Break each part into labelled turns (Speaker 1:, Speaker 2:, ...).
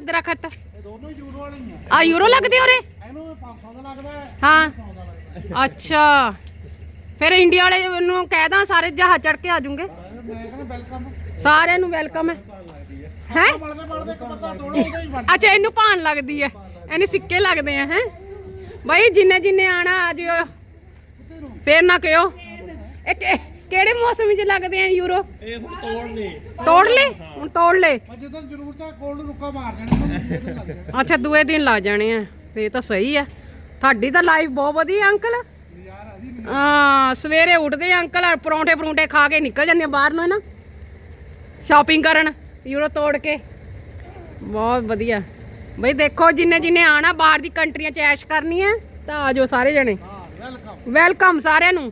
Speaker 1: ਦਰਖਤ
Speaker 2: ਇਹ ਦੋਨੋਂ ਯੂਰੋ ਵਾਲੇ ਹੀ ਆ।
Speaker 1: ਆ ਯੂਰੋ ਲੱਗਦੇ ਉਰੇ?
Speaker 2: ਇਹਨੂੰ 500 ਦਾ ਲੱਗਦਾ ਹੈ।
Speaker 1: ਹਾਂ।
Speaker 2: 100 ਦਾ ਲੱਗਦਾ
Speaker 1: ਅੱਛਾ। ਫਿਰ ਇੰਡੀਆ ਵਾਲੇ ਨੂੰ ਕਹਿ ਦਾਂ ਸਾਰੇ ਜਹਾਜ਼ ਚੜ ਕੇ ਆ ਜਾਓਗੇ
Speaker 2: ਮੈਂ ਕਹਿੰਦਾ ਵੈਲਕਮ
Speaker 1: ਸਾਰਿਆਂ ਨੂੰ ਵੈਲਕਮ ਹੈ। ਹੈ
Speaker 2: ਮਲਦੇ ਮਲਦੇ ਇੱਕ ਪੱਤਾ ਤੋੜੋ ਉਹਦਾ ਹੀ ਬਣ
Speaker 1: ਅੱਛਾ ਇਹਨੂੰ ਭਾਣ ਲੱਗਦੀ ਹੈ। ਇਹਨੇ ਸਿੱਕੇ ਲੱਗਦੇ ਆ ਹੈ? ਬਾਈ ਜਿੰਨੇ ਜਿੰਨੇ ਆਣਾ ਆ ਜਿਓ। ਫੇਰ ਨਾ ਕਿਓ। ਇਹ ਕਿ- ਕਿਹੜੇ ਮੌਸਮ ਵਿੱਚ ਲੱਗਦੇ ਆ ਯੂਰੋ?
Speaker 3: ਇਹ ਹੁਣ ਤੋੜ
Speaker 1: ਲੈ ਹੁਣ ਤੋੜ ਲੈ
Speaker 2: ਮੈਂ ਜਦੋਂ ਜ਼ਰੂਰਤ ਹੈ ਕੋਲ ਨੂੰ ਰੁੱਕਾ ਮਾਰ ਜਾਣਾ ਇਹਨੂੰ ਲੱਗ ਜਾਣਾ।
Speaker 1: ਅੱਛਾ ਦੂਏ ਦਿਨ ਲਾ ਜਾਣੇ ਆ। ਫੇਰ ਤਾਂ ਸਹੀ ਆ। ਤੁਹਾਡੀ ਤਾਂ ਲਾਈਫ ਬਹੁਤ ਵਧੀਆ ਅੰਕਲ ਹਾਂ ਸਵੇਰੇ ਉੱਠਦੇ ਆ ਅੰਕਲ ਪਰੌਂਠੇ ਪਰੌਂਠੇ ਖਾ ਕੇ ਨਿਕਲ ਜਾਂਦੇ ਆ ਬਾਹਰ ਨੂੰ ਨਾ? ਸ਼ਾਪਿੰਗ ਕਰਨ ਯੂਰੋ ਤੋੜ ਕੇ। ਬਹੁਤ ਵਧੀਆ। ਬਈ ਦੇਖੋ ਜਿੰਨੇ ਜਿੰਨੇ ਆਣਾ ਬਾਹਰ ਦੀ ਕੰਟਰੀਆਂ ਚ ਐਸ਼ ਕਰਨੀ ਹੈ ਤਾਂ ਆ ਜਾਓ ਸਾਰੇ ਜਣੇ।
Speaker 2: ਹਾਂ ਵੈਲਕਮ
Speaker 1: ਵੈਲਕਮ ਸਾਰਿਆਂ ਨੂੰ।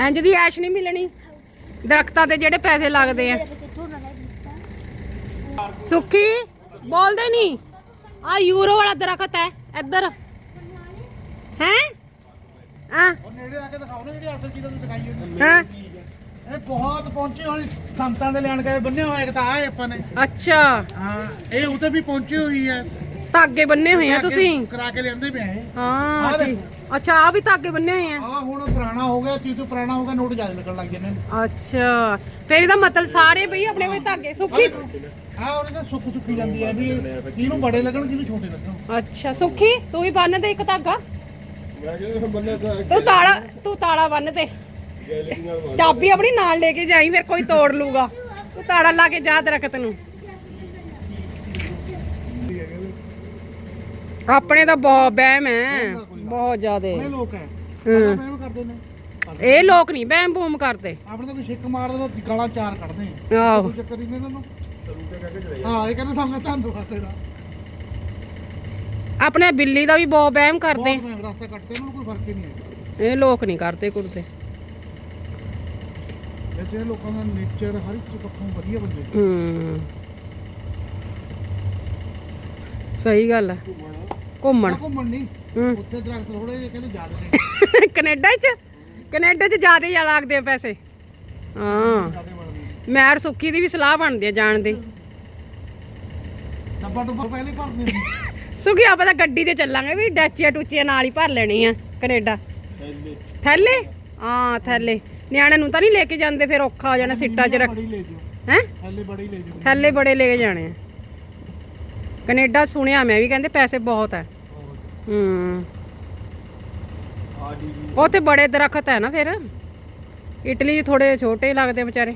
Speaker 1: ਇੰਜ ਦੀ ਐਸ਼ ਨਹੀਂ ਮਿਲਣੀ। ਦਰਖਤਾਂ ਤੇ ਜਿਹੜੇ ਪੈਸੇ ਲੱਗਦੇ ਆ। ਸੁੱਖੀ ਬੋਲਦੇ ਨਹੀਂ। ਆ ਯੂਰੋ ਵਾਲਾ ਦਰਖਤ ਹੈ ਇੱਧਰ। ਹੈ? ਆ
Speaker 2: ਨੇੜੇ ਆ ਕੇ ਦਿਖਾਓ ਨਾ ਜਿਹੜੀ ਅਸਲ ਚੀਜ਼ ਤੁਹਾਨੂੰ ਦਿਖਾਈ ਜਾਂਦੀ
Speaker 1: ਹਾਂ।
Speaker 2: ਇਹ ਬਹੁਤ ਪਹੁੰਚੀ ਹੋਈ ਸੰਤਾਂ ਦੇ ਲੈਣ ਗਏ ਬੰਨੇ ਹੋਏ ਇੱਕ ਤਾਂ ਆ ਆਪਾਂ ਨੇ।
Speaker 1: ਅੱਛਾ।
Speaker 2: ਹਾਂ ਇਹ ਉਤੇ ਵੀ ਪਹੁੰਚੀ ਹੋਈ ਹੈ।
Speaker 1: ਧਾਗੇ ਬੰਨੇ ਹੋਏ ਆ ਤੁਸੀਂ?
Speaker 2: ਕਰਾ ਕੇ ਲਿਆਂਦੇ ਪਏ ਆ
Speaker 1: ਹਾਂ
Speaker 2: ਆਹ
Speaker 1: ਠੀਕ। ਅੱਛਾ ਆ ਵੀ ਧਾਗੇ ਬੰਨੇ ਹੋਏ ਆ।
Speaker 2: ਆ ਹੁਣ ਪੁਰਾਣਾ ਹੋ ਗਿਆ ਤੀ ਤੋਂ ਪੁਰਾਣਾ ਹੋ ਗਿਆ ਨੋਟ ਜ਼ਿਆਦਾ ਲੱਗਣ ਲੱਗ ਜਾਂਦੇ ਨੇ।
Speaker 1: ਅੱਛਾ ਫਿਰ ਇਹਦਾ ਮਤਲਬ ਸਾਰੇ ਬਈ ਆਪਣੇ ਆਪਣੇ ਧਾਗੇ ਸੁੱਖੀ?
Speaker 2: ਆ ਉਹਨੇ ਨਾ ਸੁੱਕ ਸੁੱਕੀ ਜਾਂਦੀ ਹੈ ਵੀ ਕਿਹਨੂੰ ਬੜੇ ਲੱਗਣ ਕਿਹਨੂੰ ਛੋਟੇ ਲੱਗਣ।
Speaker 1: ਅੱਛਾ ਸੁੱਖੀ ਤੂੰ ਵੀ ਬੰਨ ਦੇ ਇੱਕ ਧਾਗਾ?
Speaker 3: ਤਾਂ
Speaker 1: ਤਾਲਾ ਤੂੰ ਤਾਲਾ ਬੰਨ
Speaker 3: ਨਾਲ
Speaker 1: ਚਾਬੀ ਆਪਣੀ ਨਾਲ ਲੈ ਕੇ ਜਾਈ ਫਿਰ ਕੋਈ ਤੋੜ ਲੂਗਾ ਤੂੰ ਤਾੜਾ ਲਾ ਕੇ ਜਾ ਦਰਖਤ ਨੂੰ। ਆਪਣੇ ਤਾਂ ਬਹੁਤ ਵਹਿਮ ਹੈ। ਬਹੁਤ ਜ਼ਿਆਦੇ।
Speaker 2: ਇਹ ਲੋਕ ਹੈ। ਪਹਿਲਾਂ ਮੈਨੂੰ ਕਰਦੇ ਨੇ।
Speaker 1: ਇਹ ਲੋਕ ਨਹੀਂ ਵਹਿਮ ਬੂਮ ਕਰਦੇ।
Speaker 2: ਆਪਣੇ ਤਾਂ ਕੋਈ ਛਿੱਕ ਮਾਰਦੇ ਤਾਂ ਗਾਲਾਂ ਚਾਰ ਕੱਢਦੇ ਆ।
Speaker 1: ਆਹੋ।
Speaker 2: ਕੋਈ ਚੱਕਰ ਨਹੀਂ ਇਹਨਾਂ ਨੂੰ। ਹਾਂ ਇਹ ਕਹਿੰਦੇ ਸਾਹਮਣੇ ਤੁਹਾਨੂੰ ਖਾਤੇ ਦਾ।
Speaker 1: ਆਪਣੇ ਬਿੱਲੀ ਦਾ ਵੀ ਬਹੁਤ ਵਹਿਮ ਕਰਦੇ।
Speaker 2: ਬਹੁਤ ਮੈਂ ਰਸਤਾ ਕੱਟਦੇ ਇਹਨਾਂ ਨੂੰ ਕੋਈ ਫ਼ਰਕ ਹੀ ਨਹੀਂ ਹੈ
Speaker 1: ਇਹ ਲੋਕ ਨਹੀਂ ਕਰਦੇ ਕੁਰਦੇ
Speaker 2: ਵੈਸੇ ਲੋਕਾਂ ਦਾ ਨੇਚਰ ਹਰ ਇੱਕ ਪੱਖੋਂ ਵਧੀਆ ਬੰਦੇ
Speaker 1: ਹੂੰ। ਸਹੀ ਗੱਲ ਹੈ। ਘੁੰਮਣ।
Speaker 2: ਘੁੰਮਣ ਨਹੀਂ
Speaker 1: ਹੂੰ।
Speaker 2: ਉੱਥੇ ਦਰਖਤ ਥੋੜੇ ਜਿਹੇ ਕਹਿੰਦੇ ਜ਼ਿਆਦਾ ਨੇ
Speaker 1: ਕੈਨੇਡਾ 'ਚ? ਕੈਨੇਡਾ 'ਚ ਜ਼ਿਆਦਾ ਹੀ ਲੱਗਦੇ ਆ ਪੈਸੇ। ਹਾਂ।
Speaker 2: ਜ਼ਿਆਦਾ ਬਣਦੇ
Speaker 1: ਮੈਂ ਔਰ ਸੁੱਖੀ ਦੀ ਵੀ ਸਲਾਹ ਬਣਦੀ ਆ ਜਾਣ ਦੀ।
Speaker 2: ਡੱਬਾ ਡੁੱਬਾ ਪਹਿਲੇ ਹੀ ਭਰਦੇ ਨੇ
Speaker 1: ਸੁਖੀ ਆਪਾਂ ਤਾਂ ਗੱਡੀ ਤੇ ਚੱਲਾਂਗੇ ਵੀ ਡੈਚੀਆਂ ਟੂਚੀਆਂ ਨਾਲ ਹੀ ਭਰ ਲੈਣੀ ਆ ਕੈਨੇਡਾ।
Speaker 3: ਥੈਲੇ।
Speaker 1: ਥੈਲੇ? ਹਾਂ ਥੈਲੇ। ਨਿਆਣੇ ਨੂੰ ਤਾਂ ਨਹੀਂ ਲੈ ਕੇ ਜਾਂਦੇ ਫਿਰ ਔਖਾ ਹੋ ਜਾਣਾ ਸਿੱਟਾਂ 'ਚ ਰੱਖ
Speaker 2: ਬੜੀ ਲੈ ਜਾਓ।
Speaker 1: ਹੈ?
Speaker 2: ਥੱਲੇ ਬੜੀ ਲੈ ਜਾਓ।
Speaker 1: ਥੈਲੇ ਬੜੇ ਲੈ ਕੇ ਜਾਣੇ ਆ। ਕੈਨੇਡਾ ਸੁਣਿਆ ਮੈਂ ਵੀ ਕਹਿੰਦੇ ਪੈਸੇ ਬਹੁਤ ਹੈ ਹੂੰ।
Speaker 3: ਆ ਜੀ
Speaker 1: ਉੱਥੇ ਬੜੇ ਦਰਖਤ ਹੈ ਨਾ ਫਿਰ। ਇਟਲੀ 'ਚ ਥੋੜੇ ਛੋਟੇ ਲੱਗਦੇ ਵਿਚਾਰੇ।